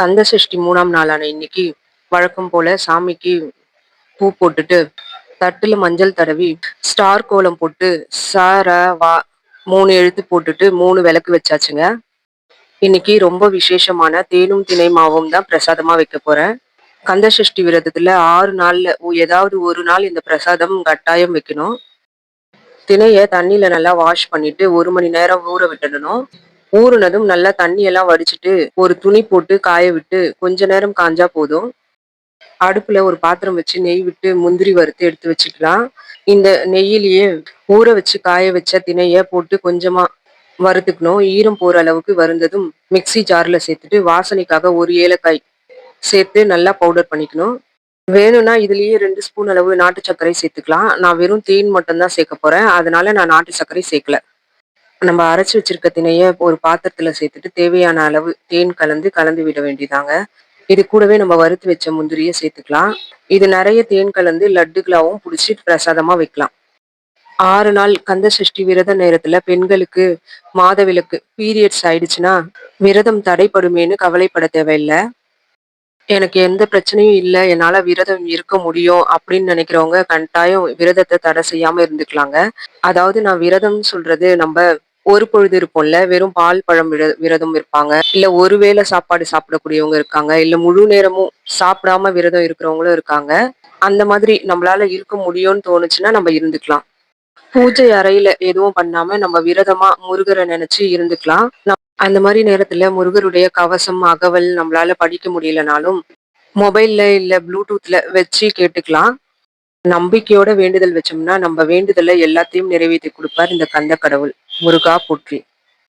கந்த சஷ்டி மூணாம் நாளான இன்னைக்கு வழக்கம் போல சாமிக்கு பூ போட்டுட்டு தட்டுல மஞ்சள் தடவி ஸ்டார் கோலம் போட்டு சார வா மூணு எழுத்து போட்டுட்டு மூணு விளக்கு வச்சாச்சுங்க. இன்னைக்கு ரொம்ப விசேஷமான தேனும் திணை மாவும் தான் பிரசாதமா வைக்க போறேன். கந்த சஷ்டி விரதத்துல ஆறு நாள்ல ஏதாவது ஒரு நாள் இந்த பிரசாதம் கட்டாயம் வைக்கணும். திணைய தண்ணியில நல்லா வாஷ் பண்ணிட்டு ஒரு மணி நேரம் ஊற விட்டுடணும். ஊறுனதும் நல்லா தண்ணியெல்லாம் வடிச்சிட்டு ஒரு துணி போட்டு காய விட்டு கொஞ்ச நேரம் காஞ்சா போதும். அடுப்புல ஒரு பாத்திரம் வச்சு நெய் விட்டு முந்திரி வறுத்து எடுத்து வச்சுக்கலாம். இந்த நெய்யிலேயே ஊற வச்சு காய வச்ச திணைய போட்டு கொஞ்சமா வறுத்துக்கணும். ஈரம் போற அளவுக்கு வருந்ததும் மிக்ஸி ஜார்ல சேர்த்துட்டு வாசனைக்காக ஒரு ஏலக்காய் சேர்த்து நல்லா பவுடர் பண்ணிக்கணும். வேணும்னா இதுலயே ரெண்டு ஸ்பூன் அளவு நாட்டு சர்க்கரை சேர்த்துக்கலாம். நான் வெறும் தேன் மட்டும் தான் சேர்க்க போறேன். அதனால நான் நாட்டு சர்க்கரை சேர்க்கல. நம்ம அரைச்சி வச்சிருக்க திணைய ஒரு பாத்திரத்தில் சேர்த்துட்டு தேவையான அளவு தேன் கலந்து கலந்து விட வேண்டியதாங்க. இது கூடவே நம்ம வறுத்து வச்ச முந்திரியை சேர்த்துக்கலாம். இது நிறைய தேன் கலந்து லட்டுகளாகவும் பிடிச்சி பிரசாதமாக வைக்கலாம். ஆறு நாள் கந்த சஷ்டி விரத நேரத்துல பெண்களுக்கு மாதவிலக்கு பீரியட்ஸ் ஆயிடுச்சுன்னா விரதம் தடைப்படுமேன்னு கவலைப்பட தேவையில்லை. எனக்கு எந்த பிரச்சனையும் இல்லை என்னால் விரதம் இருக்க முடியும் அப்படின்னு நினைக்கிறவங்க கண்டாயம் விரதத்தை தடை செய்யாமல் இருந்துக்கலாங்க. அதாவது நான் விரதம் சொல்றது நம்ம ஒரு பொழுது இருப்போம்ல வெறும் பால் பழம் விர விரதம் இருப்பாங்க. இல்ல ஒருவேளை சாப்பாடு சாப்பிடக்கூடியவங்க இருக்காங்க. இல்ல முழு நேரமும் சாப்பிடாம விரதம் இருக்கிறவங்களும் இருக்காங்க. அந்த மாதிரி நம்மளால இருக்க முடியும்னு தோணுச்சுன்னா நம்ம இருந்துக்கலாம். பூஜை அறையில எதுவும் பண்ணாம நம்ம விரதமா முருகரை நினைச்சு இருந்துக்கலாம். நம்- அந்த மாதிரி நேரத்துல முருகருடைய கவசம் அகவல் நம்மளால படிக்க முடியலனாலும் மொபைல்ல இல்ல ப்ளூடூத்ல வச்சு கேட்டுக்கலாம். நம்பிக்கையோட வேண்டுதல் வச்சோம்னா நம்ம வேண்டுதலை எல்லாத்தையும் நிறைவேற்றி கொடுப்பார் இந்த கந்த கடவுள் முருகா போற்றி.